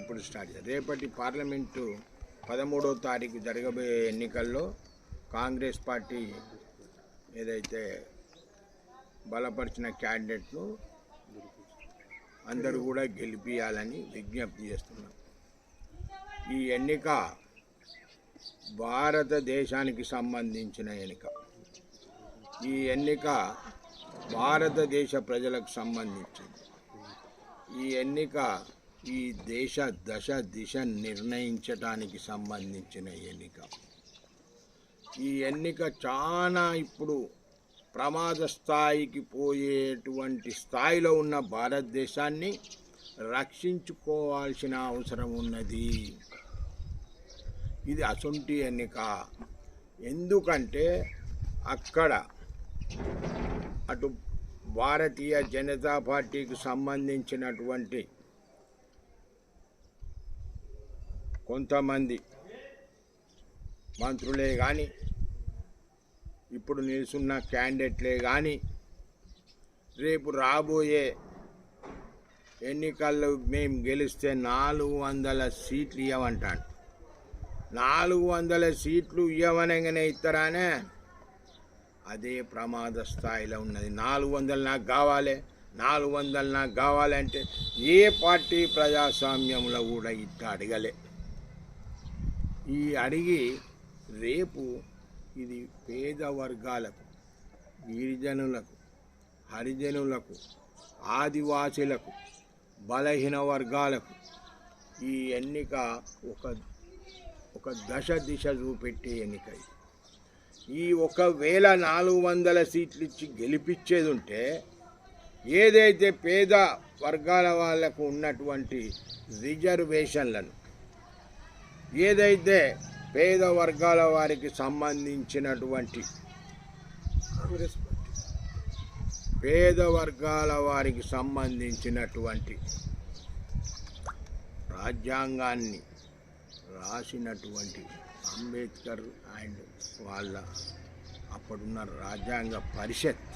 ఇప్పుడు స్టార్ట్ రేపటి పార్లమెంటు పదమూడవ తారీఖు జరగబోయే ఎన్నికల్లో కాంగ్రెస్ పార్టీ ఏదైతే బలపరిచిన క్యాండిడేట్ను అందరూ కూడా గెలిపించాలని విజ్ఞప్తి చేస్తున్నాం. ఈ ఎన్నిక భారతదేశానికి సంబంధించిన ఎన్నిక. ఈ ఎన్నిక భారతదేశ ప్రజలకు సంబంధించింది. ఈ ఎన్నిక ఈ దేశ దశ దిశ నిర్ణయించటానికి సంబంధించిన ఎన్నిక. ఈ ఎన్నిక చాలా ఇప్పుడు ప్రమాద స్థాయికి పోయేటువంటి స్థాయిలో ఉన్న భారతదేశాన్ని రక్షించుకోవాల్సిన అవసరం ఉన్నది. ఇది అసొంటి ఎన్నిక. ఎందుకంటే అక్కడ అటు భారతీయ జనతా పార్టీకి సంబంధించినటువంటి కొంతమంది మంత్రులే కానీ ఇప్పుడు నిలుచున్న క్యాండిడేట్లే కానీ రేపు రాబోయే ఎన్నికల్లో మేము గెలిస్తే నాలుగు వందల సీట్లు ఇవ్వమంటాను నాలుగు వందల సీట్లు ఇవ్వనగానే ఇస్తారానే అదే ప్రమాద స్థాయిలో ఉన్నది. నాలుగు వందలు నాకు కావాలి నాలుగు వందలు నాకు కావాలంటే ఏ పార్టీ ప్రజాస్వామ్యంలో కూడా ఇట్లా అడగలే. ఈ అడిగి రేపు ఇది పేద వర్గాలకు గిరిజనులకు హరిజనులకు ఆదివాసులకు బలహీన వర్గాలకు ఈ ఎన్నిక ఒక ఒక దశ దిశ చూపెట్టే ఎన్నిక ఈ ఒకవేళ నాలుగు వందల సీట్లు ఇచ్చి గెలిపించేది ఉంటే ఏదైతే పేద వర్గాల వాళ్ళకు ఉన్నటువంటి రిజర్వేషన్లను ఏదైతే పేద వర్గాల వారికి సంబంధించినటువంటి పేద వర్గాల వారికి సంబంధించినటువంటి రాజ్యాంగాన్ని రాసినటువంటి అంబేద్కర్ అండ్ వాళ్ళ అప్పుడున్న రాజ్యాంగ పరిషత్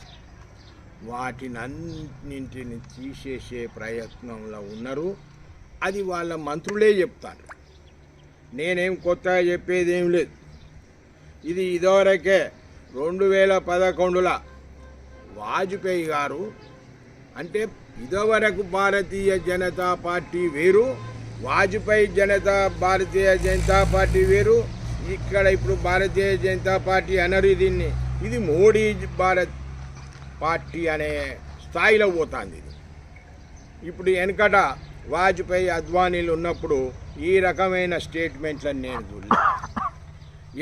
వాటినన్నింటిని తీసేసే ప్రయత్నంలో ఉన్నారు. అది వాళ్ళ మంత్రులే చెప్తారు. నేనేం కొత్తగా చెప్పేది ఏం లేదు. ఇది ఇదివరకే రెండు వేల పదకొండుల వాజ్పేయి గారు అంటే ఇదివరకు భారతీయ జనతా పార్టీ వేరు వాజ్పేయి జనతా భారతీయ జనతా పార్టీ వేరు ఇక్కడ ఇప్పుడు భారతీయ జనతా పార్టీ అనరు దీన్ని. ఇది మోడీ భారత్ పార్టీ అనే స్థాయిలో పోతుంది ఇది. ఇప్పుడు వెనకట వాజ్పేయి అద్వానీలు ఉన్నప్పుడు ఈ రకమైన స్టేట్మెంట్లను నేను చూడలేదు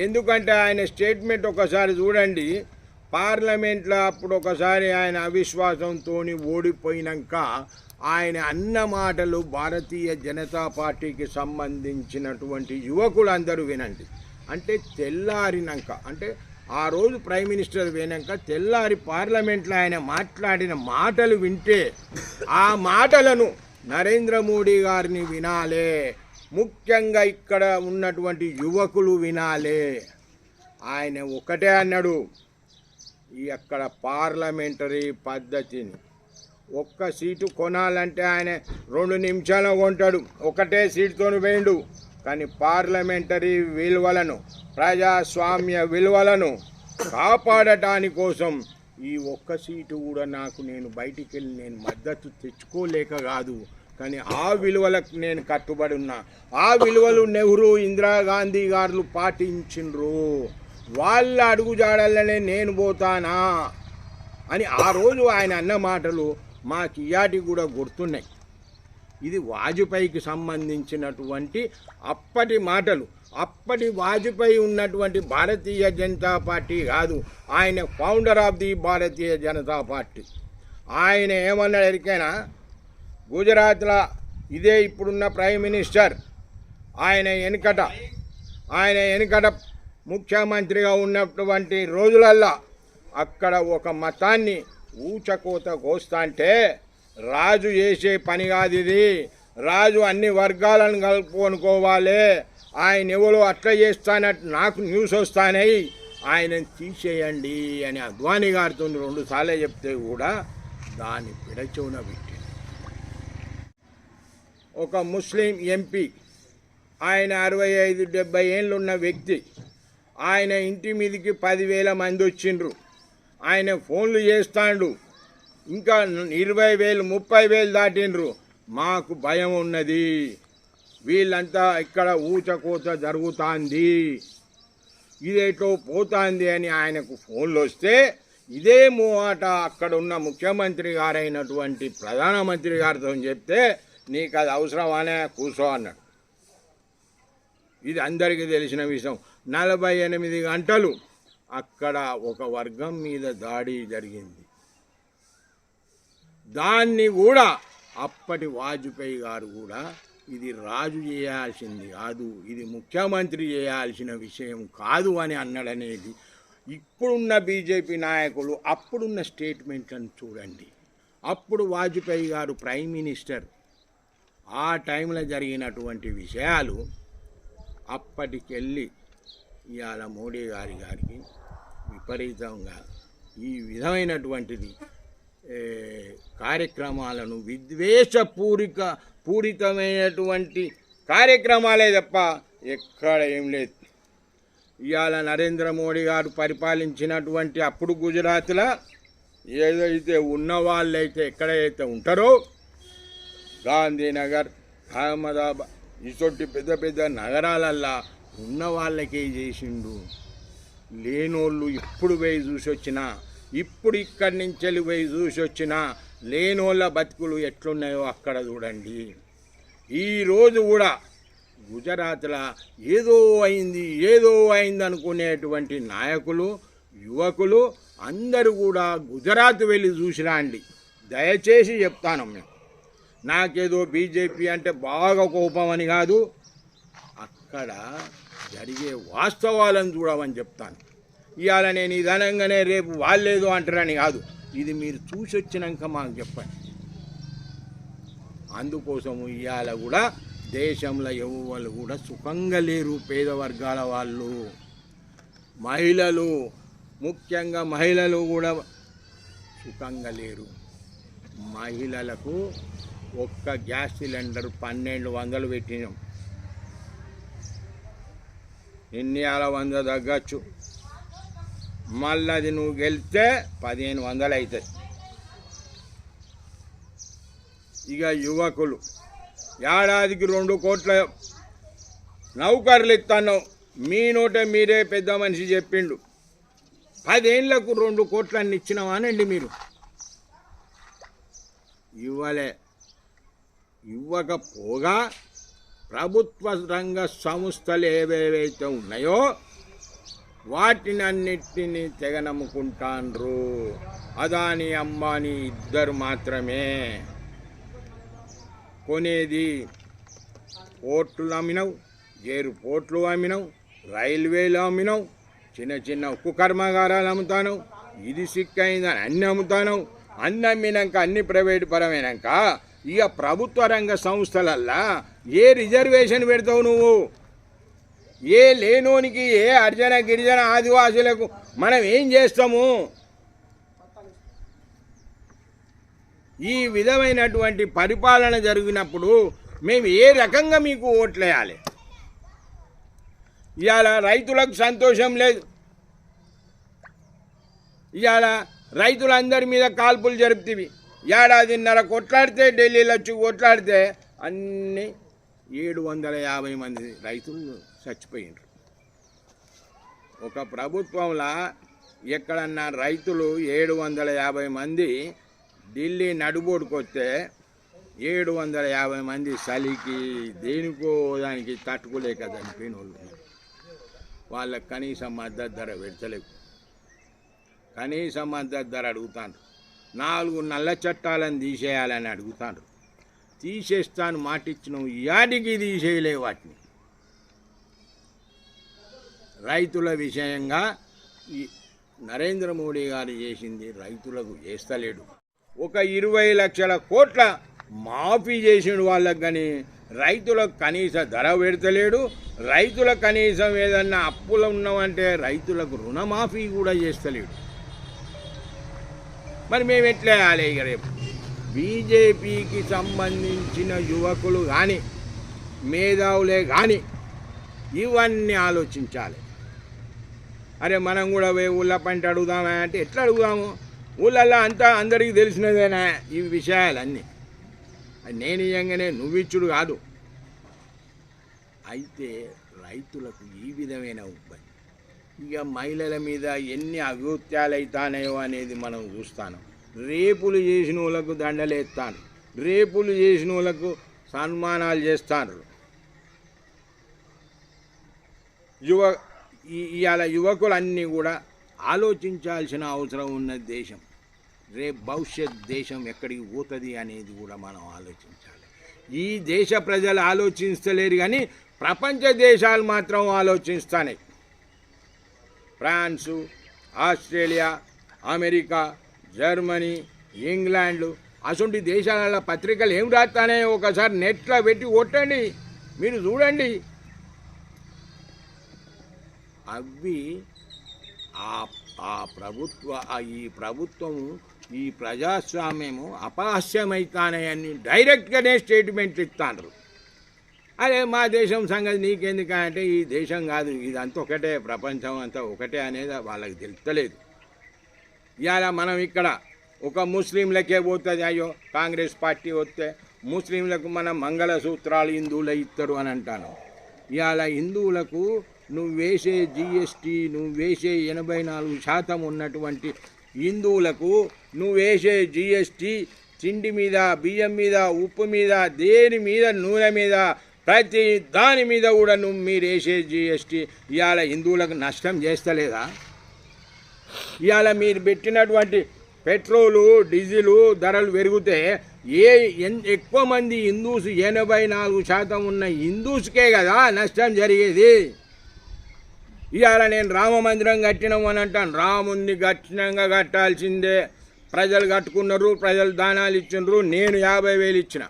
ఎందుకంటే ఆయన స్టేట్మెంట్ ఒకసారి చూడండి పార్లమెంట్లో అప్పుడు ఒకసారి ఆయన అవిశ్వాసంతో ఓడిపోయినాక ఆయన అన్న మాటలు భారతీయ జనతా పార్టీకి సంబంధించినటువంటి యువకులందరూ వినండి. అంటే తెల్లారినాక అంటే ఆ రోజు ప్రైమ్ మినిస్టర్ పోయినాక తెల్లారి పార్లమెంట్లో ఆయన మాట్లాడిన మాటలు వింటే ఆ మాటలను నరేంద్ర మోడీ గారిని వినాలే. ముఖ్యంగా ఇక్కడ ఉన్నటువంటి యువకులు వినాలే. ఆయన ఒకటే అన్నాడు ఈ అక్కడ పార్లమెంటరీ పద్ధతిని ఒక్క సీటు కొనాలంటే ఆయన రెండు నిమిషాలు కొంటాడు. ఒకటే సీటుతో వేయండు. కానీ పార్లమెంటరీ విలువలను ప్రజాస్వామ్య విలువలను కాపాడటాని కోసం ఈ ఒక్క సీటు కూడా నాకు నేను బయటికి వెళ్ళి నేను మద్దతు తెచ్చుకోలేక కాదు. కానీ ఆ విలువలకు నేను కట్టుబడి ఉన్నా. ఆ విలువలు నెహ్రూ ఇందిరాగాంధీ గారు పాటించిండ్రు వాళ్ళ అడుగుజాడల్లనే నేను పోతానా అని ఆ రోజు ఆయన అన్న మాటలు మా కియాటి కూడా గుర్తున్నాయి. ఇది వాజ్పేయికి సంబంధించినటువంటి అప్పటి మాటలు. అప్పటి వాజ్పేయి ఉన్నటువంటి భారతీయ జనతా పార్టీ కాదు ఆయన founder of the Bharatiya Janata Party. ఆయన ఏమన్నాడు ఎరికైనా? గుజరాత్లో ఇదే ఇప్పుడున్న ప్రైమ్ మినిస్టర్. ఆయన వెనుకట ఆయన వెనుకట ముఖ్యమంత్రిగా ఉన్నటువంటి రోజులల్లా అక్కడ ఒక మతాన్ని ఊచకోత కోస్తాంటే రాజు చేసే పని కాదు ఇది. రాజు అన్ని వర్గాలను కలుపుకొనుకోవాలి. ఆయన ఎవరో అట్లా చేస్తానట్టు నాకు న్యూస్ వస్తానయి ఆయన తీసేయండి అని అద్వానీ గారితో రెండు సార్లు చెప్తే కూడా దాన్ని పిడచవునవి ఒక ముస్లిం ఎంపీ. ఆయన అరవై ఐదు డెబ్బై ఏళ్ళున్న వ్యక్తి. ఆయన ఇంటి మీదకి పదివేల మంది వచ్చిండ్రు. ఆయన ఫోన్లు చేస్తాండు. ఇంకా ఇరవై వేలు ముప్పై వేలు దాటిండ్రు. మాకు భయం ఉన్నది. వీళ్ళంతా ఇక్కడ ఊచకోత జరుగుతుంది. ఇదేటో పోతుంది అని ఆయనకు ఫోన్లు వస్తే ఇదే మూవాట అక్కడ ఉన్న ముఖ్యమంత్రి గారైనటువంటి ప్రధానమంత్రి గారితో చెప్తే నీకు అది అవసరమానే కూర్చో అన్నాడు. ఇది అందరికీ తెలిసిన విషయం. నలభై ఎనిమిది గంటలు అక్కడ ఒక వర్గం మీద దాడి జరిగింది. దాన్ని కూడా అప్పటి వాజ్పేయి గారు కూడా ఇది రాజు చేయాల్సింది కాదు ఇది ముఖ్యమంత్రి చేయాల్సిన విషయం కాదు అని అన్నాడనేది ఇప్పుడున్న బీజేపీ నాయకులు అప్పుడున్న స్టేట్మెంట్లను చూడండి. అప్పుడు వాజ్పేయి గారు ప్రైమ్ మినిస్టర్ ఆ టైంలో జరిగినటువంటి విషయాలు అప్పటికెళ్ళి ఇవాళ మోడీ గారి గారికి విపరీతంగా ఈ విధమైనటువంటిది కార్యక్రమాలను విద్వేషపూరిక పూరితమైనటువంటి కార్యక్రమాలే తప్ప ఎక్కడ ఏం లేదు. ఇవాళ నరేంద్ర మోడీ గారు పరిపాలించినటువంటి అప్పుడు గుజరాత్లో ఏదైతే ఉన్న వాళ్ళైతే ఎక్కడైతే ఉంటారో గాంధీనగర్ అహ్మదాబాద్ ఇటువంటి పెద్ద పెద్ద నగరాలల్లా ఉన్న వాళ్ళకే చేసిండు. లేనోళ్ళు ఇప్పుడు పోయి చూసి వచ్చినా ఇప్పుడు ఇక్కడి నుంచి వెళ్ళి పోయి చూసి వచ్చినా లేనోళ్ళ బతుకులు ఎట్లున్నాయో అక్కడ చూడండి. ఈరోజు కూడా గుజరాత్లో ఏదో అయింది ఏదో అయింది అనుకునేటువంటి నాయకులు యువకులు అందరూ కూడా గుజరాత్ వెళ్ళి చూసిరాండి దయచేసి చెప్తాను మేము నాకేదో బీజేపీ అంటే బాగా కోపం అని కాదు అక్కడ జరిగే వాస్తవాలను చూడమని చెప్తాను. ఇవాళ నేను ఇదనంగానే రేపు వాళ్ళేదో అంటారని కాదు ఇది మీరు చూసి వచ్చినాక మాకు చెప్పండి. అందుకోసము ఇవాళ కూడా దేశంలో ఎవరు కూడా సుఖంగా లేరు పేద వర్గాల వాళ్ళు. మహిళలు ముఖ్యంగా మహిళలు కూడా సుఖంగా లేరు. మహిళలకు ఒక్క గ్యాస్ సిలిండర్ పన్నెండు వందలు పెట్టినాం. ఎన్ని వేల వంద తగ్గచ్చు. మళ్ళీ అది నువ్వు గెలిస్తే పదిహేను వందలు అవుతాయి ఇక యువకులు ఏడాదికి రెండు కోట్ల నౌకర్లు ఇస్తాను మీ నోటే మీరే పెద్ద మనిషి చెప్పిండు. పదేళ్ళకు రెండు కోట్లన్నీ ఇచ్చినామానండి మీరు? ఇవ్వలే. ఇవ్వకపోగా ప్రభుత్వ రంగ సంస్థలు ఏవేవైతే ఉన్నాయో వాటిని అన్నిటినీ తెగనమ్ముకుంటాండ్రు అదాని అంబానీ ఇద్దరు మాత్రమే. కొనేది పోర్టులు అమ్మినావు ఏరు పోర్ట్లు అమ్మినావు రైల్వేలు అమ్మినావు చిన్న చిన్న ఉక్కు కర్మాగారాలు అమ్ముతాను ఇది సిక్ అయిందని అన్ని అమ్ముతాను అన్ని అమ్మినాక అన్ని ప్రైవేట్ పరమైనాక ఇక ప్రభుత్వ రంగ సంస్థలల్లా ఏ రిజర్వేషన్ పెడతావు నువ్వు? ఏ లేనోనికి ఏ అర్జన గిరిజన ఆదివాసులకు మనం ఏం చేస్తాము? ఈ విధమైనటువంటి పరిపాలన జరిగినప్పుడు మేము ఏ రకంగా మీకు ఓట్లేయాలి? ఇవాళ రైతులకు సంతోషం లేదు. ఇవాళ రైతులందరి మీద కాల్పులు జరుపుతీవి. ఏడాదిన్నర కొట్లాడితే ఢిల్లీలో వచ్చి కొట్లాడితే అన్ని ఏడు వందల యాభై మంది రైతులు చచ్చిపోయినారు. ఒక ప్రభుత్వంలో ఎక్కడన్నా రైతులు ఏడు వందల యాభై మంది ఢిల్లీ నడుబోడుకొస్తే ఏడు వందల యాభై మంది చలికి దేనికో దానికి తట్టుకోలేక చనిపోయిన వాళ్ళు వాళ్ళకి కనీసం మద్దతు ధర పెడతలేవు. కనీసం మద్దతు ధర అడుగుతాను నాలుగు నల్ల చట్టాలను తీసేయాలని అడుగుతాను తీసేస్తాను మాట యాడికి తీసేయలే వాటిని. రైతుల విషయంగా ఈ నరేంద్ర మోడీ గారు చేసింది రైతులకు చేస్తలేడు. ఒక ఇరవై లక్షల కోట్ల మాఫీ చేసిన వాళ్ళకి కానీ రైతులకు కనీస ధర పెడతలేడు. రైతుల కనీసం ఏదన్నా అప్పులు ఉన్నామంటే రైతులకు రుణమాఫీ కూడా చేస్తలేడు. మరి మేము ఎట్లా వేయాలి ఇక రేపు? బీజేపీకి సంబంధించిన యువకులు కానీ మేధావులే కానీ ఇవన్నీ ఆలోచించాలి. అరే మనం కూడా పోయి ఊళ్ళ పంట అడుగుదామా అంటే ఎట్లా అడుగుదాము? ఊళ్ళల్లో అంతా అందరికీ తెలిసినదేనా ఈ విషయాలన్నీ? నేను ఇయ్యంగానే నువ్విచ్చుడు కాదు. అయితే రైతులకు ఈ విధమైన ఇబ్బంది ఇక మహిళల మీద ఎన్ని అగృత్యాలు అవుతానయో అనేది మనం చూస్తాను. రేపులు చేసిన వాళ్ళకు దండలేస్తాను రేపులు చేసిన వాళ్ళకు సన్మానాలు చేస్తారు యువ ఇవాళ యువకులన్నీ కూడా ఆలోచించాల్సిన అవసరం ఉన్న దేశం. రేపు భవిష్యత్ దేశం ఎక్కడికి పోతుంది అనేది కూడా మనం ఆలోచించాలి. ఈ దేశ ప్రజలు ఆలోచిస్తలేరు కానీ ప్రపంచ దేశాలు మాత్రం ఆలోచిస్తున్నాయి ఫ్రాన్సు ఆస్ట్రేలియా అమెరికా జర్మనీ ఇంగ్లాండ్లు అటువంటి దేశాల పత్రికలు ఏం రాస్తానే ఒకసారి నెట్లో పెట్టి కొట్టండి. మీరు చూడండి. అవి ఆ ఆ ప్రభుత్వ ఈ ప్రభుత్వము ఈ ప్రజాస్వామ్యము అపహాస్యమైతానని డైరెక్ట్గానే స్టేట్మెంట్ ఇస్తాండ్రు అరే మా దేశం సంగతి నీకెందుకంటే ఈ దేశం కాదు. ఇదంతా ఒకటే ప్రపంచం అంతా ఒకటే అనేది వాళ్ళకి తెలుస్తలేదు. ఇవాళ మనం ఇక్కడ ఒక ముస్లింలకే పోతుంది. అయ్యో కాంగ్రెస్ పార్టీ వస్తే ముస్లింలకు మన మంగళసూత్రాలు హిందువులు ఇస్తారు అని అంటాను. ఇవాళ హిందువులకు నువ్వు వేసే జిఎస్టీ నువ్వు వేసే ఎనభై నాలుగు శాతం ఉన్నటువంటి హిందువులకు నువ్వు వేసే జిఎస్టీ తిండి మీద బియ్యం మీద ఉప్పు మీద దేని మీద నూనె మీద ప్రతి దాని మీద కూడా నువ్వు మీరు వేసే జిఎస్టీ ఇవాళ హిందువులకు నష్టం చేస్తలేదా? ఇవాళ మీరు పెట్టినటువంటి పెట్రోలు డీజిలు ధరలు పెరిగితే ఏ ఎన్- ఎక్కువ మంది హిందూస్ ఎనభై నాలుగు శాతం ఉన్న హిందూస్కే కదా నష్టం జరిగేది. ఇవాళ నేను రామ మందిరం కట్టినాం అని అంటాను. రాముని కఠినంగా కట్టాల్సిందే. ప్రజలు కట్టుకున్నారు ప్రజలు దానాలు ఇచ్చినారు నేను యాభై వేలు ఇచ్చిన.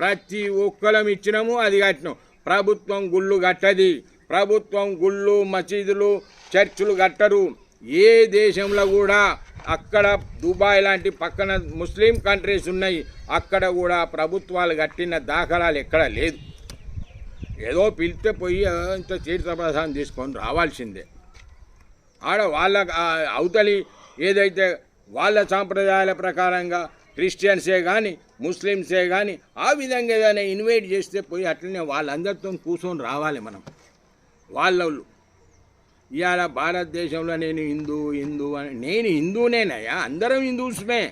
ప్రతి ఒక్కరం ఇచ్చినాము అది కట్టినాం. ప్రభుత్వం గుళ్ళు కట్టది. ప్రభుత్వం గుళ్ళు మసీదులు చర్చిలు కట్టరు. ఏ దేశంలో కూడా అక్కడ దుబాయ్ లాంటి పక్కన ముస్లిం కంట్రీస్ ఉన్నాయి. అక్కడ కూడా ప్రభుత్వాలు కట్టిన దాఖలాలు ఎక్కడ లేదు. ఏదో పిలిస్తే పోయి ఆ, ఇంత తీర్థప్రసాదం తీసుకొని రావాల్సిందే. ఆడ వాళ్ళ అవతలి ఏదైతే వాళ్ళ సాంప్రదాయాల ప్రకారంగా క్రిస్టియన్సే కానీ ముస్లిమ్సే కానీ ఆ విధంగా ఏదైనా ఇన్వైట్ చేస్తే పోయి అట్లనే వాళ్ళందరితో కూర్చొని రావాలి మనం. వాళ్ళు ఇవాళ భారతదేశంలో నేను హిందూ హిందూ అని నేను హిందూనేనయ్యా అందరం హిందూస్మే.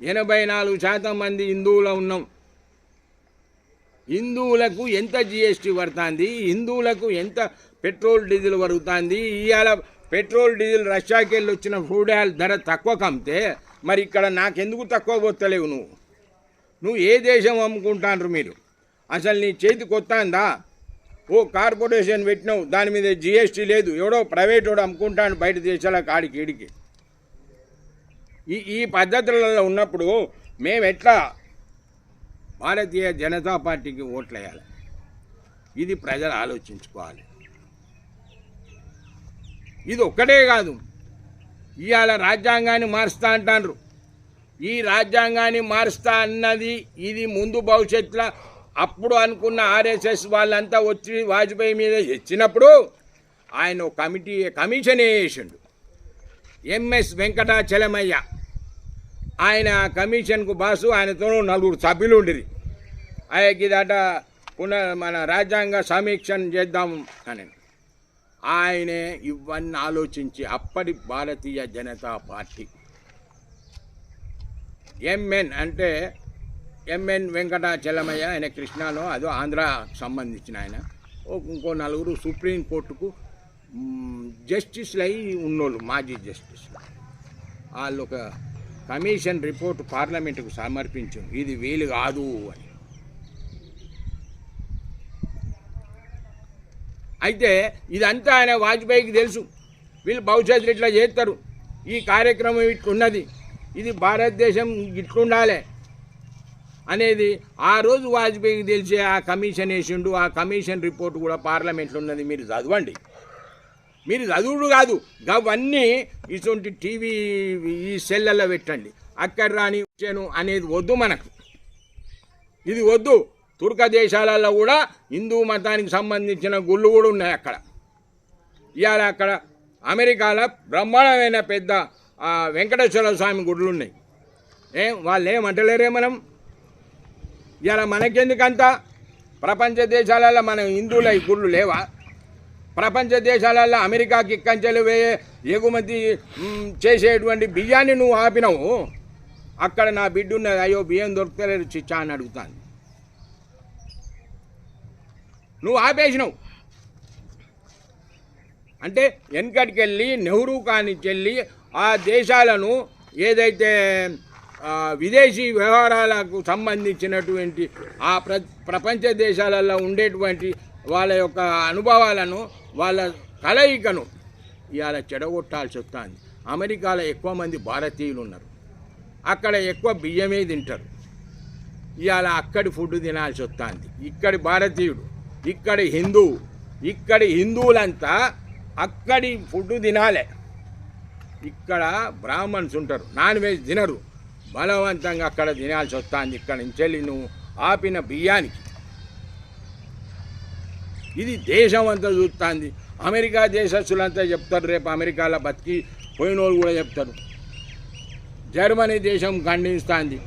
ఎనభై నాలుగు శాతం మంది హిందువులో ఉన్నాం. హిందువులకు ఎంత జిఎస్టీ పడుతుంది హిందువులకు ఎంత పెట్రోల్ డీజిల్ పడుతుంది ఇవాళ పెట్రోల్ డీజిల్ రష్యాకి వెళ్ళి వచ్చిన ఫుడ్ ఆయిల్ ధర తక్కువ కమ్మితే మరి ఇక్కడ నాకెందుకు తక్కువ పోతలేవు నువ్వు? నువ్వు ఏ దేశం అమ్ముకుంటాండ్రు మీరు? అసలు నీ చేతికి వస్తుందా ఓ కార్పొరేషన్ పెట్టినావు దాని మీద జిఎస్టీ లేదు. ఎవడో ప్రైవేట్ వాడు అమ్ముకుంటాను బయట దేశాల కాడికి ఈడికి. ఈ ఈ పద్ధతులలో ఉన్నప్పుడు మేము ఎట్లా భారతీయ జనతా పార్టీకి ఓట్లేయాలి? ఇది ప్రజలు ఆలోచించుకోవాలి. ఇది ఒక్కటే కాదు. ఇవాళ రాజ్యాంగాన్ని మారుస్తా అంటారు ఈ రాజ్యాంగాన్ని మారుస్తా అన్నది ఇది ముందు భవిష్యత్తులో అప్పుడు అనుకున్న ఆర్ఎస్ఎస్ వాళ్ళంతా వచ్చి వాజ్పేయి మీద ఇచ్చినప్పుడు ఆయన కమిటీ కమిషన్ వేసిండు. M S Venkatachalamaiah. ఆయన కమిషన్కు బాసు ఆయనతో నలుగురు సభ్యులు ఉండిరి. ఆయనకి దాట పునః మన రాజ్యాంగ సమీక్షను చేద్దాం అని ఆయనే ఇవన్నీ ఆలోచించి అప్పటి Bharatiya Janata Party. M N అంటే ఎంఎన్ వెంకటాచలమయ్య ఆయన కృష్ణాలో అదో ఆంధ్రాకు సంబంధించిన ఆయన. ఓ ఇంకో నలుగురు సుప్రీం కోర్టుకు జస్టిస్లు అయి ఉన్నోళ్ళు మాజీ జస్టిస్ వాళ్ళు ఒక కమిషన్ రిపోర్ట్ పార్లమెంటుకు సమర్పించారు ఇది వీలు కాదు అని. అయితే ఇదంతా ఆయన వాజ్పేయికి తెలుసు. వీళ్ళు భవిష్యత్తులో ఇట్లా చేస్తారు. ఈ కార్యక్రమం ఇట్లున్నది. ఇది భారతదేశం ఇట్లుండాలి అనేది ఆ రోజు వాజ్పేయికి తెలిసే ఆ కమిషన్ వేసిండు. ఆ కమిషన్ రిపోర్ట్ కూడా పార్లమెంట్లో ఉన్నది. మీరు చదవండి. మీరు చదువుడు కాదు. అవన్నీ ఇటువంటి టీవీ ఈ సెల్లలో పెట్టండి. అక్కడ రాని వచ్చాను అనేది వద్దు మనకు. ఇది వద్దు. తుర్క దేశాలలో కూడా హిందూ మతానికి సంబంధించిన గుళ్ళు కూడా ఉన్నాయి అక్కడ. ఇవాళ అక్కడ అమెరికాలో బ్రహ్మాండమైన పెద్ద వెంకటేశ్వర స్వామి గుడులు ఉన్నాయి. ఏం వాళ్ళు ఏమంటలేరే మనం? ఇలా మనకెందుకంత? ప్రపంచ దేశాలలో మన హిందువుల ఈ గుళ్ళు లేవా? ప్రపంచ దేశాలలో అమెరికాకి ఇక్కంచెలు వేయే ఎగుమతి చేసేటువంటి బియ్యాన్ని నువ్వు ఆపినావు? అక్కడ నా బిడ్డ ఉన్నది అయ్యో బియ్యం దొరుకుతలేదు చిచ్చా అని అడుగుతాను నువ్వు ఆపేసినావు. అంటే వెనకటికి వెళ్ళి నెహ్రూ కానించి వెళ్ళి ఆ దేశాలను ఏదైతే విదేశీ వ్యవహారాలకు సంబంధించినటువంటి ఆ ప్ర ప్రపంచ దేశాలలో ఉండేటువంటి వాళ్ళ యొక్క అనుభవాలను వాళ్ళ కలయికను ఇవాళ చెడగొట్టాల్సి వస్తుంది. అమెరికాలో ఎక్కువ మంది భారతీయులు ఉన్నారు అక్కడ ఎక్కువ బియ్యమే తింటారు. ఇవాళ అక్కడి ఫుడ్ తినాల్సి వస్తుంది. ఇక్కడి భారతీయుడు ఇక్కడి హిందూ ఇక్కడి హిందువులంతా అక్కడి ఫుడ్ తినాలే. ఇక్కడ బ్రాహ్మణ్స్ ఉంటారు నాన్ వెజ్ తినరు. బలవంతంగా అక్కడ తినాల్సి వస్తుంది ఇక్కడ నుంచి వెళ్ళి నువ్వు ఆపిన బియ్యానికి. ఇది దేశం అంతా చూస్తుంది. అమెరికా దేశస్తులంతా చెప్తారు రేపు అమెరికాలో బతికి పోయిన వాళ్ళు కూడా చెప్తారు. జర్మనీ దేశం ఖండిస్తుంది.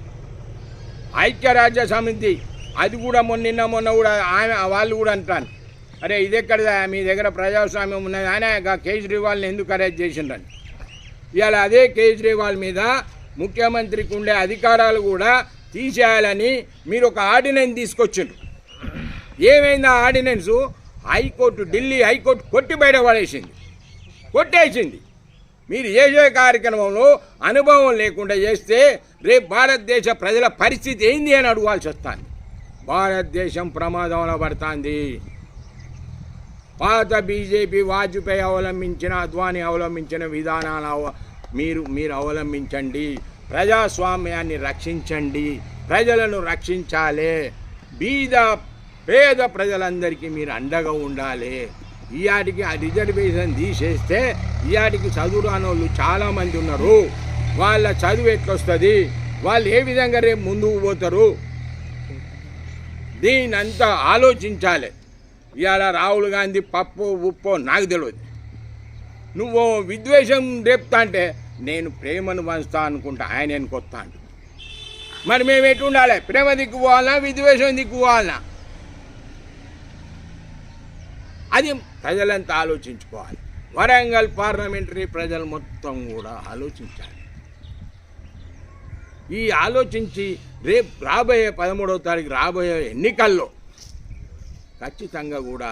ఐక్యరాజ్య సమితి అది కూడా మొన్న నిన్న మొన్న కూడా ఆమె వాళ్ళు కూడా అంటాను అరే ఇది ఎక్కడ మీ దగ్గర ప్రజాస్వామ్యం ఉన్నది. ఆయన కేజ్రీవాల్ని ఎందుకు అరెస్ట్ చేసిండ్రని. ఇవాళ అదే కేజ్రీవాల్ మీద ముఖ్యమంత్రికి ఉండే అధికారాలు కూడా తీసేయాలని మీరు ఒక ఆర్డినెన్స్ తీసుకొచ్చారు ఏమైంది ఆ ఆర్డినెన్స్? హైకోర్టు ఢిల్లీ హైకోర్టు కొట్టి బయట పడేసింది. కొట్టేసింది. మీరు చేసే కార్యక్రమంలో అనుభవం లేకుండా చేస్తే రేపు భారతదేశ ప్రజల పరిస్థితి ఏంది అని అడగాల్సి వస్తాను భారతదేశం ప్రమాదంలో పడుతుంది. పాత బీజేపీ వాజ్పేయి అవలంబించిన అద్వానీ అవలంబించిన విధానాలు మీరు మీరు అవలంబించండి. ప్రజాస్వామ్యాన్ని రక్షించండి. ప్రజలను రక్షించాలి. బీద పేద ప్రజలందరికీ మీరు అండగా ఉండాలి. ఈయాటికి ఆ రిజర్వేషన్ తీసేస్తే ఈయాటికి చదువు రానోళ్ళు చాలామంది ఉన్నారు. వాళ్ళ చదువు ఎట్లొస్తుంది? వాళ్ళు ఏ విధంగా రేపు ముందుకు పోతారు? దీనంతా ఆలోచించాలి. ఇవాళ రాహుల్ గాంధీ పప్పు ఉప్పు నాకు తెలియదు నువ్వు విద్వేషం రేపుతా అంటే నేను ప్రేమను పంచుతా అనుకుంటా ఆయన ఎనుకొస్తా అంటు మరి మేము ఎటు ఉండాలి ప్రేమ దిక్కు పోవాలనా విద్వేషం దిక్కు పోవాలనా అది ప్రజలంతా ఆలోచించుకోవాలి. వరంగల్ పార్లమెంటరీ ప్రజలు మొత్తం కూడా ఆలోచించాలి. ఈ ఆలోచించి రేపు రాబోయే పదమూడవ తారీఖు రాబోయే ఎన్నికల్లో ఖచ్చితంగా కూడా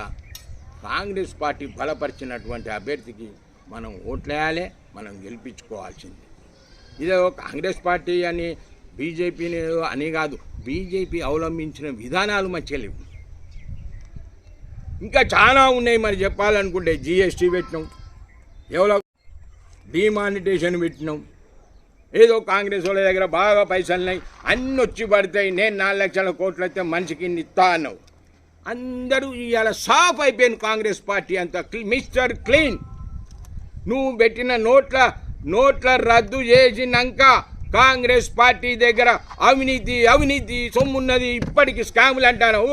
కాంగ్రెస్ పార్టీ బలపరిచినటువంటి అభ్యర్థికి మనం ఓట్లేయాలి మనం గెలిపించుకోవాల్సింది. ఇదే కాంగ్రెస్ పార్టీ అని బీజేపీని అని కాదు బీజేపీ అవలంబించిన విధానాలు మంచిగా లేవు. ఇంకా చాలా ఉన్నాయి మరి చెప్పాలనుకుంటే జిఎస్టీ పెట్టినాం ఎవరో డిమానిటేషన్ పెట్టినాం ఏదో కాంగ్రెస్ వాళ్ళ దగ్గర బాగా పైసలు ఉన్నాయి అన్నీ వచ్చి పడతాయి. నేను నాలుగు లక్షల కోట్లు అయితే మనిషికి ఇస్తా అన్నావు. అందరూ ఇవాళ సాఫ్ అయిపోయింది కాంగ్రెస్ పార్టీ అంతా. మిస్టర్ క్లీన్ నువ్వు పెట్టిన నోట్ల నోట్ల రద్దు చేసినాక కాంగ్రెస్ పార్టీ దగ్గర అవినీతి అవినీతి సొమ్మున్నది ఇప్పటికి స్కాములు అంటాను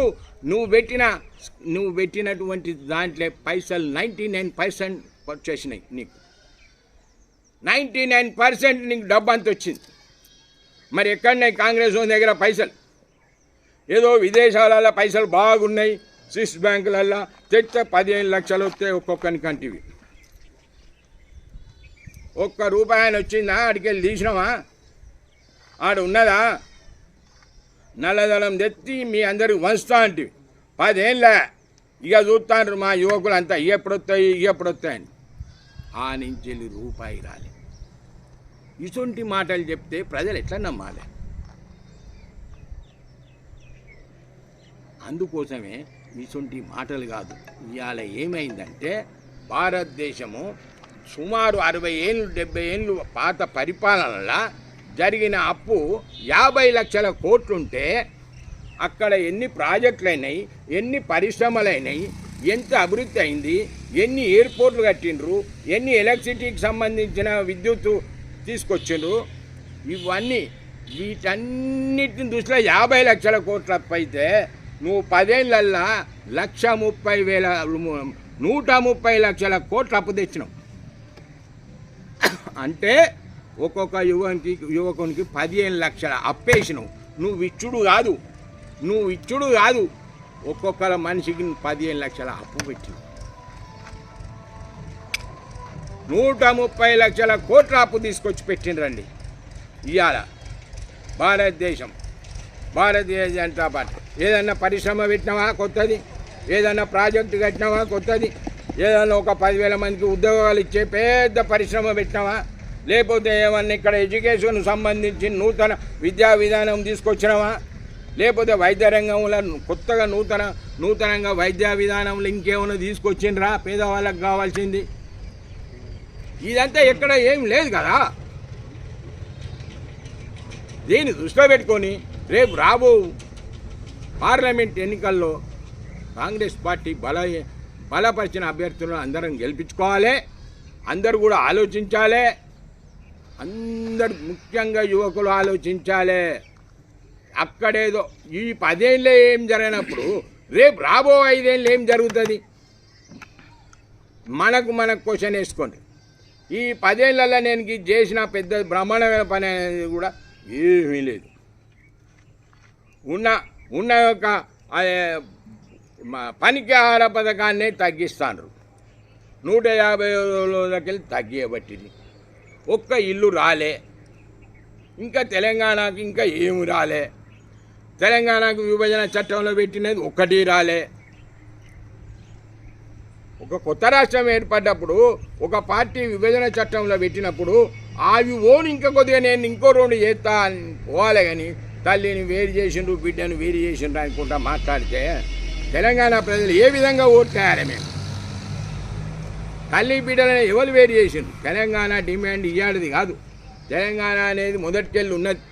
నువ్వు పెట్టిన నువ్వు పెట్టినటువంటి దాంట్లో పైసలు నైంటీ నైన్ పర్సెంట్ వచ్చేసినాయి నీకు. నైంటీ నైన్ పర్సెంట్ నీకు డబ్బు అంత వచ్చింది మరి ఎక్కడున్నాయి కాంగ్రెస్ దగ్గర పైసలు? ఏదో విదేశాలలో పైసలు బాగున్నాయి స్విస్ బ్యాంకులల్లో తెచ్చే పదిహేను లక్షలు వస్తే ఒక్కొక్కని కంటివి. ఒక్క రూపాయి వచ్చిందా? ఆడికి వెళ్ళి తీసినావా? ఆడ ఉన్నదా? నల్లదళం తెచ్చి మీ అందరికి వంచుతా అంటే పదేళ్ళ ఇక చూస్తాండ్రు మా యువకులు అంతా ఎప్పుడు వస్తాయి ఎప్పుడు వస్తాయని ఆ నుంచి వెళ్ళి రూపాయి రాలే. ఇటువంటి మాటలు చెప్తే ప్రజలు ఎట్లా నమ్మాలి? అందుకోసమే ఇటువంటి మాటలు కాదు. ఇవాళ ఏమైందంటే భారతదేశము సుమారు అరవై ఏళ్ళు డెబ్బై ఏళ్ళు పాత పరిపాలనలో జరిగిన అప్పు యాభై లక్షల కోట్లుంటే అక్కడ ఎన్ని ప్రాజెక్టులైనాయి అయినాయి ఎన్ని పరిశ్రమలైనాయి ఎంత అభివృద్ధి అయింది ఎన్ని ఎయిర్పోర్ట్లు కట్టిండ్రు ఎన్ని ఎలక్ట్రిసిటీకి సంబంధించిన విద్యుత్ తీసుకొచ్చిండ్రు. ఇవన్నీ వీటన్నిటిని దృష్టిలో యాభై లక్షల కోట్ల అప్పు అయితే నువ్వు పదేళ్ళల్లా లక్ష ముప్పై వేల నూట ముప్పై లక్షల కోట్ల అప్పు తెచ్చినావు. అంటే ఒక్కొక్క యువకునికి యువకునికి పదిహేను లక్షల అప్పేసినావు నువ్వు ఇచ్చుడు కాదు. నువ్వు ఇచ్చుడు కాదు. ఒక్కొక్కల మనిషికి పదిహేను లక్షల అప్పు పెట్టినావు. నూట ముప్పై లక్షల కోట్ల అప్పు తీసుకొచ్చి పెట్టిండ్రండి. ఇవాళ భారతదేశం భారతీయ జనతా పార్టీ. ఏదన్నా పరిశ్రమ పెట్టినావా కొత్తది? ఏదన్నా ప్రాజెక్టు కట్టినావా కొత్తది? ఏదన్నా ఒక పదివేల మందికి ఉద్యోగాలు ఇచ్చే పెద్ద పరిశ్రమ పెట్టినావా? లేకపోతే ఏమన్నా ఇక్కడ ఎడ్యుకేషన్ సంబంధించి నూతన విద్యా విధానం తీసుకొచ్చినావా? లేకపోతే వైద్య రంగంలో కొత్తగా నూతన నూతనంగా వైద్య విధానంలో ఇంకేమైనా తీసుకొచ్చిండ్రా? పేదవాళ్ళకి కావాల్సింది. ఇదంతా ఎక్కడ ఏం లేదు కదా. దీన్ని దృష్టిలో పెట్టుకొని రేపు రాబో పార్లమెంట్ ఎన్నికల్లో కాంగ్రెస్ పార్టీ బల బలపరిచిన అభ్యర్థులను అందరం గెలిపించుకోవాలి. అందరూ కూడా ఆలోచించాలి. అందరు ముఖ్యంగా యువకులు ఆలోచించాలి. అక్కడేదో ఈ పదేళ్ళే ఏం జరిగినప్పుడు రేపు రాబో ఐదేళ్ళు ఏం జరుగుతుంది? మనకు మనకు క్వశ్చన్ వేసుకోండి. ఈ పదేళ్ళలో నేను చేసిన పెద్ద బ్రహ్మాండమైన పని అనేది కూడా ఏమీ లేదు. ఉన్న ఉన్న యొక్క పనికి ఆహార పథకాన్ని తగ్గిస్తాను నూట యాభై రోజులకెళ్ళి తగ్గియబట్టింది ఒక్క ఇల్లు రాలే. ఇంకా తెలంగాణకు ఇంకా ఏమి రాలే. తెలంగాణకు విభజన చట్టంలో పెట్టినది ఒక్కటి రాలే. ఒక కొత్త రాష్ట్రం ఏర్పడ్డప్పుడు ఒక పార్టీ విభజన చట్టంలో పెట్టినప్పుడు అవి ఓన్ ఇంకా కొద్దిగా నేను ఇంకో రెండు చేస్తా అని పోవాలి కానీ తల్లిని వేరు చేసిండ్రు బిడ్డను వేరు చేసిండ్రు అనుకుంటా మాట్లాడితే తెలంగాణ ప్రజలు ఏ విధంగా ఓట్లేయాలి మేము? తల్లి బిడ్డలను ఎవరు వేరు చేసిండ్రు? తెలంగాణ డిమాండ్ ఇయ్యాడిది కాదు. తెలంగాణ అనేది మొదటికెళ్ళి ఉన్నది.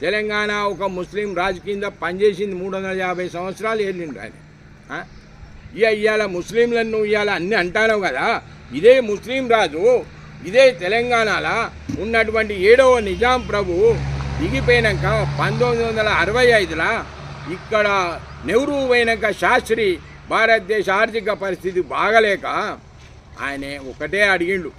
తెలంగాణ ఒక ముస్లిం రాజు కింద పనిచేసింది మూడు వందల యాభై సంవత్సరాలు వెళ్ళిండ్రు ఆయన. ఇక ఇవాళ ముస్లింలను ఇవాళ అన్ని అంటాను కదా. ఇదే ముస్లిం రాజు ఇదే తెలంగాణలో ఉన్నటువంటి ఏడవ నిజాం ప్రభు దిగిపోయినాక పంతొమ్మిది వందల అరవై ఐదులో ఇక్కడ నెహ్రూ పోయినాక శాస్త్రి భారతదేశ ఆర్థిక పరిస్థితి బాగలేక ఆయన ఒకటే అడిగిండు.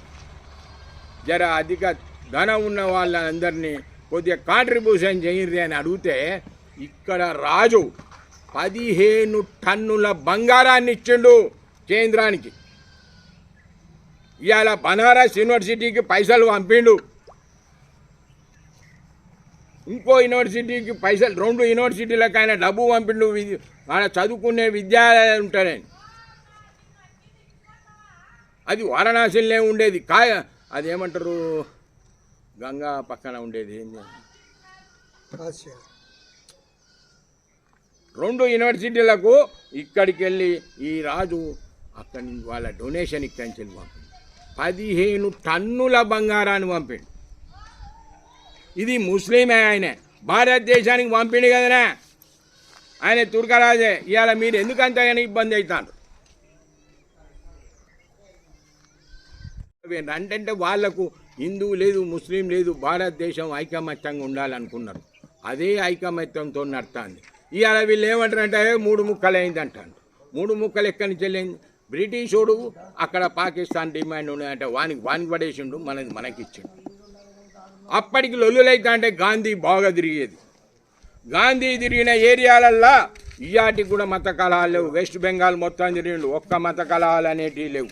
జర అధిక ధనం ఉన్న వాళ్ళందరినీ కొద్దిగా కాంట్రిబ్యూషన్ చేయండి అని అడిగితే ఇక్కడ రాజు పదిహేను టన్నుల బంగారాన్ని ఇచ్చిండు కేంద్రానికి. ఇవాళ బనారస్ యూనివర్సిటీకి పైసలు పంపిండు. ఇంకో యూనివర్సిటీకి పైసలు రెండు యూనివర్సిటీలకు ఆయన డబ్బు పంపిండు వాళ్ళ చదువుకునే విద్యాలయాలు ఉంటారని అది వారణాసిలోనే ఉండేది. కాయ అదేమంటారు? గంగా పక్కన ఉండేది. ఏంటి రెండు యూనివర్సిటీలకు ఇక్కడికి వెళ్ళి ఈ రాజు అక్కడి నుంచి వాళ్ళ డొనేషన్ ఇక్కడి నుంచి పంపిండు. పదిహేను టన్నుల బంగారాన్ని పంపిండు. ఇది ముస్లిమే ఆయన. భారతదేశానికి పంపిండు కదనే? ఆయన తుర్కరాజే. ఇవాళ మీరు ఎందుకంత ఆయన ఇబ్బంది అవుతారు అంటే వాళ్ళకు హిందూ లేదు ముస్లిం లేదు భారతదేశం ఐకమత్యంగా ఉండాలనుకున్నారు. అదే ఐకమత్యంతో నడుతుంది ఇవాళ వీళ్ళు ఏమంటారంటే మూడు ముక్కలు అయింది అంటారు మూడు ముక్కలు ఎక్కడి నుంచి వెళ్ళింది? బ్రిటిషోడు అక్కడ పాకిస్తాన్ డిమాండ్ ఉన్నాయంటే వానికి వానికి పడేసిండు మనది మనకి ఇచ్చిండు అప్పటికి లొల్లులైతే అంటే గాంధీ బాగా తిరిగేది. గాంధీ తిరిగిన ఏరియాలల్లో ఇయాటికి కూడా మత కళాలు లేవు. వెస్ట్ బెంగాల్ మొత్తం తిరిగిండు. ఒక్క మత కళాలు అనేటివి లేవు.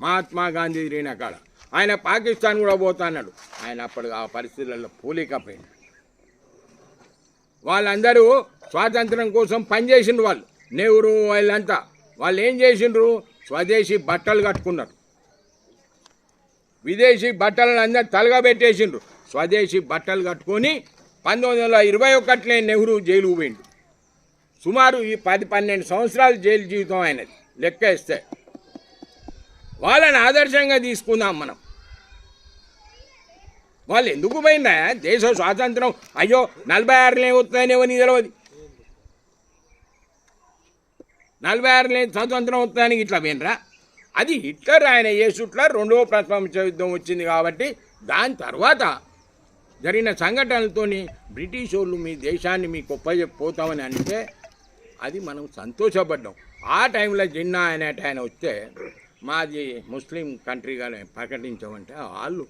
మహాత్మా గాంధీ తిరిగిన కాడ. ఆయన పాకిస్తాన్ కూడా పోతాన్నాడు. ఆయన అప్పటి ఆ పరిస్థితులలో పోలేకపోయింది వాళ్ళందరూ స్వాతంత్రం కోసం పనిచేసిండ్రు వాళ్ళు. నెహ్రూ వాళ్ళంతా. వాళ్ళు ఏం చేసిండ్రు? స్వదేశీ బట్టలు కట్టుకున్నారు. విదేశీ బట్టలను అందరు తలగబెట్టేసిండ్రు. స్వదేశీ బట్టలు కట్టుకొని పంతొమ్మిది వందల ఇరవై ఒకటిలో నెహ్రూ జైలుకు పోయిండు. సుమారు ఈ పది పన్నెండు సంవత్సరాలు జైలు జీవితం అయినది లెక్క ఇస్తే వాళ్ళని ఆదర్శంగా తీసుకుందాం మనం. వాళ్ళు ఎందుకు పోయిందా దేశ స్వాతంత్రం. అయ్యో నలభై ఆరులే వస్తుందనేవో నీ తెలియదు నలభై ఆరులే స్వాతంత్రం వస్తుందని ఇట్లా పోయినరా? అది హిట్లర్ ఆయన యేసుట్లర్ రెండవ ప్రపంచ యుద్ధం వచ్చింది కాబట్టి దాని తర్వాత జరిగిన సంఘటనలతోని బ్రిటిష్ వాళ్ళు మీ దేశాన్ని మీకు ఒప్పజెప్పిపోతామని అంటే అది మనం సంతోషపడ్డాం. ఆ టైంలో జిన్నా అనేట ఆయన వస్తే మాది ముస్లిం కంట్రీగా ప్రకటించామంటే వాళ్ళు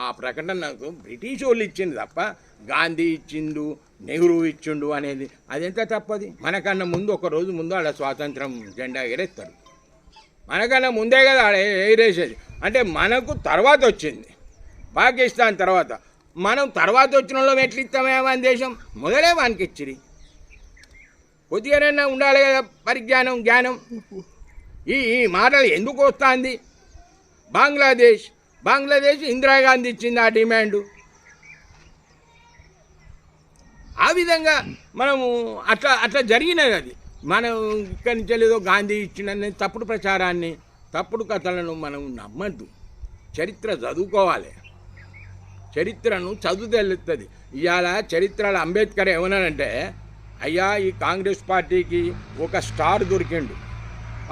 ఆ ప్రకటన నాకు బ్రిటిష్ వాళ్ళు ఇచ్చింది తప్ప గాంధీ ఇచ్చిండు నెహ్రూ ఇచ్చిండు అనేది అదెంత తప్పది? మనకన్నా ముందు ఒక రోజు ముందు ఆడ స్వాతంత్రం జెండా ఎగరేస్తారు. మనకన్నా ముందే కదా ఆడ ఎగిరేసేది. అంటే మనకు తర్వాత వచ్చింది. పాకిస్తాన్ తర్వాత. మనం తర్వాత వచ్చిన వాళ్ళం ఎట్లా ఇస్తామే మన దేశం? మొదలే వానికి ఇచ్చిరి. కొద్దిగానైనా ఉండాలి కదా పరిజ్ఞానం జ్ఞానం. ఈ ఈ మాటలు ఎందుకు వస్తుంది? బంగ్లాదేశ్ బంగ్లాదేశ్ ఇందిరాగాంధీ ఇచ్చింది ఆ డిమాండు. ఆ విధంగా మనము అట్లా అట్లా జరిగినది అది. మనం ఇక్కడి నుంచి లేదో గాంధీ ఇచ్చిన తప్పుడు ప్రచారాన్ని తప్పుడు కథలను మనం నమ్మద్దు. చరిత్ర చదువుకోవాలి. చరిత్రను చదువు తెలుస్తుంది ఇవాళ చరిత్రలో అంబేద్కర్ ఏమన్నానంటే అయ్యా ఈ కాంగ్రెస్ పార్టీకి ఒక స్టార్ దొరికిండు.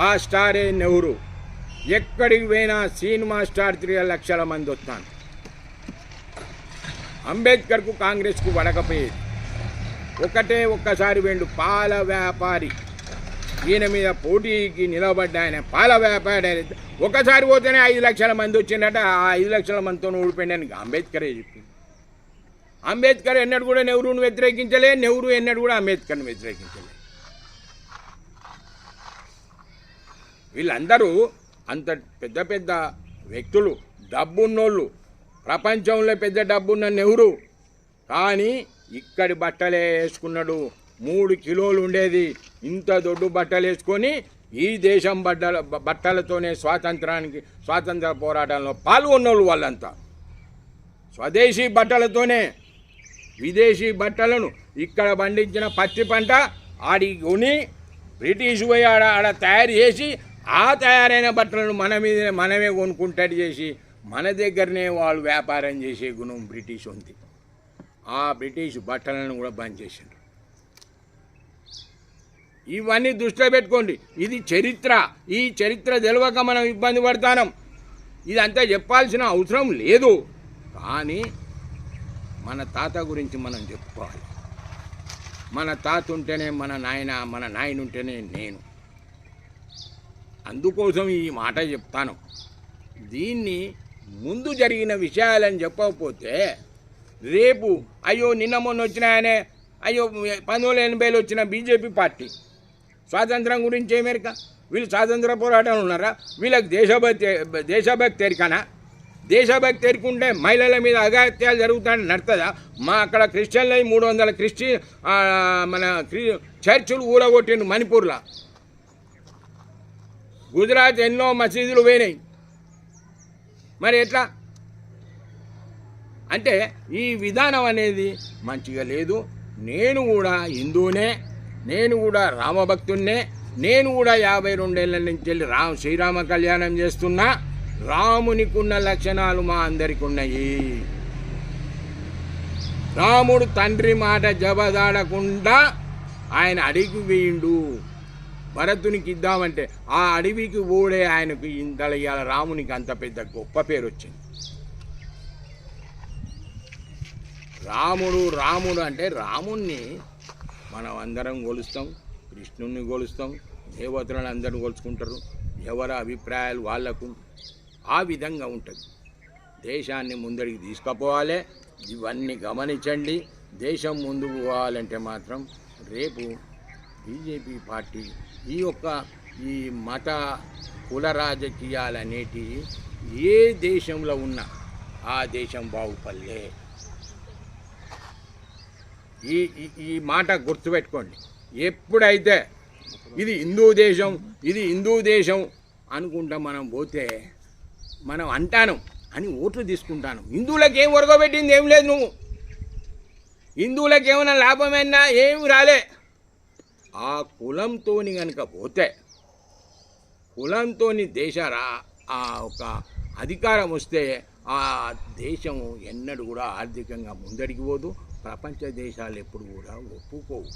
ఆ స్టారే నెహ్రూ. ఎక్కడికి పోయినా సినిమా స్టార్ తిరిగే లక్షల మంది వస్తాను. అంబేద్కర్కు కాంగ్రెస్కు వడకపోయేది. ఒకటే ఒక్కసారి వెండు పాల వ్యాపారి. ఈయన మీద పోటీకి నిలబడ్డ ఆయన పాల వ్యాపారి ఒకసారి పోతేనే ఐదు లక్షల మంది వచ్చిందట ఆ ఐదు లక్షల మందితో ఓడిపోయాను అంబేద్కరే చెప్పింది అంబేద్కర్ ఎన్నడూ కూడా నెహ్రూను వ్యతిరేకించలే నెహ్రూ ఎన్నడూ కూడా అంబేద్కర్ని వ్యతిరేకించలే. వీళ్ళందరూ అంత పెద్ద పెద్ద వ్యక్తులు డబ్బున్నోళ్ళు. ప్రపంచంలో పెద్ద డబ్బున్న నెహ్రూ. కానీ ఇక్కడి బట్టలే వేసుకున్నాడు. మూడు కిలోలు ఉండేది. ఇంత దొడ్డు బట్టలు వేసుకొని ఈ దేశం బట్టల బట్టలతోనే స్వాతంత్రానికి స్వాతంత్ర పోరాటంలో పాల్గొన్నోళ్ళు వాళ్ళంతా. స్వదేశీ బట్టలతోనే విదేశీ బట్టలను ఇక్కడ పండించిన పత్తి పంట ఆడి కొని బ్రిటిష్ పోయి ఆడ ఆడ తయారు చేసి ఆ తయారైన బట్టలను మన మీద మనమే కొనుక్కుంటాడు చేసి మన దగ్గరనే వాళ్ళు వ్యాపారం చేసే గుణం బ్రిటిష్ ఉంది. ఆ బ్రిటిష్ బట్టలను కూడా బంద్ చేసిండ్రు. ఇవన్నీ దృష్టిలో పెట్టుకోండి. ఇది చరిత్ర. ఈ చరిత్ర తెలియక మనం ఇబ్బంది పడతాం ఇదంతా చెప్పాల్సిన అవసరం లేదు. కానీ మన తాత గురించి మనం చెప్పుకోవాలి. మన తాత ఉంటేనే మన నాయన మన నాయన ఉంటేనే నేను. అందుకోసం ఈ మాట చెప్తాను. దీన్ని ముందు జరిగిన విషయాలని చెప్పకపోతే రేపు అయ్యో నిన్న మొన్న వచ్చినాయనే అయ్యో పంతొమ్మిది వందల ఎనభైలో వచ్చిన బీజేపీ పార్టీ. స్వాతంత్రం గురించి ఏమేరిక వీళ్ళు స్వాతంత్ర పోరాటం ఉన్నారా? వీళ్ళకి దేశభక్తి దేశభక్తి ఎరికనా? దేశభక్తి ఎరుకుంటే మహిళల మీద అగాత్యాలు జరుగుతాయని నడుతుందా మా అక్కడ క్రిస్టియన్లై మూడు వందల క్రిస్టి మన క్రి చర్చిలు ఊడగొట్టిండు మణిపూర్లో. గుజరాత్ ఎన్నో మసీదులు పోయినాయి. మరి ఎట్లా? అంటే ఈ విధానం అనేది మంచిగా లేదు. నేను కూడా హిందూనే నేను కూడా రామభక్తున్నే నేను కూడా యాభై రెండేళ్ళ నుంచి వెళ్ళి రామ శ్రీరామ కళ్యాణం చేస్తున్నా. రామునికున్న లక్షణాలు మా అందరికి ఉన్నాయి రాముడు తండ్రి మాట జబదాడకుండా ఆయన అడిగి వేయిండు. భరతునికి ఇద్దామంటే ఆ అడవికి ఓడే ఆయనకు ఇంతల ఇవాళ రామునికి అంత పెద్ద గొప్ప పేరు వచ్చింది. రాముడు రాముడు అంటే రాముణ్ణి మనం అందరం కొలుస్తాం కృష్ణుణ్ణి కొలుస్తాం దేవతలను అందరూ కొలుచుకుంటారు ఎవరి అభిప్రాయాలు వాళ్ళకు ఆ విధంగా ఉంటుంది. దేశాన్ని ముందరికి తీసుకుపోవాలి ఇవన్నీ గమనించండి. దేశం ముందుకు పోవాలంటే మాత్రం రేపు బీజేపీ పార్టీ ఈ యొక్క ఈ మత కుల రాజకీయాలు అనేటివి ఏ దేశంలో ఉన్నా ఆ దేశం బాగుపల్లే ఈ ఈ- ఈ మాట గుర్తుపెట్టుకోండి. ఎప్పుడైతే ఇది హిందూ దేశం ఇది హిందూ దేశం అనుకుంటా మనం పోతే మనం అంటాను అని ఓట్లు తీసుకుంటాను. హిందువులకు ఏం ఒరగబెట్టింది ఏం లేదు నువ్వు. హిందువులకు ఏమైనా లాభమైనా ఏమి రాలే. ఆ కులంతోని కనుక పోతే కులంతోని దేశారా ఆ ఒక అధికారం వస్తే ఆ దేశం ఎన్నడూ కూడా ఆర్థికంగా ముందడికి పోదు ప్రపంచ దేశాలు ఎప్పుడు కూడా ఒప్పుకోవు.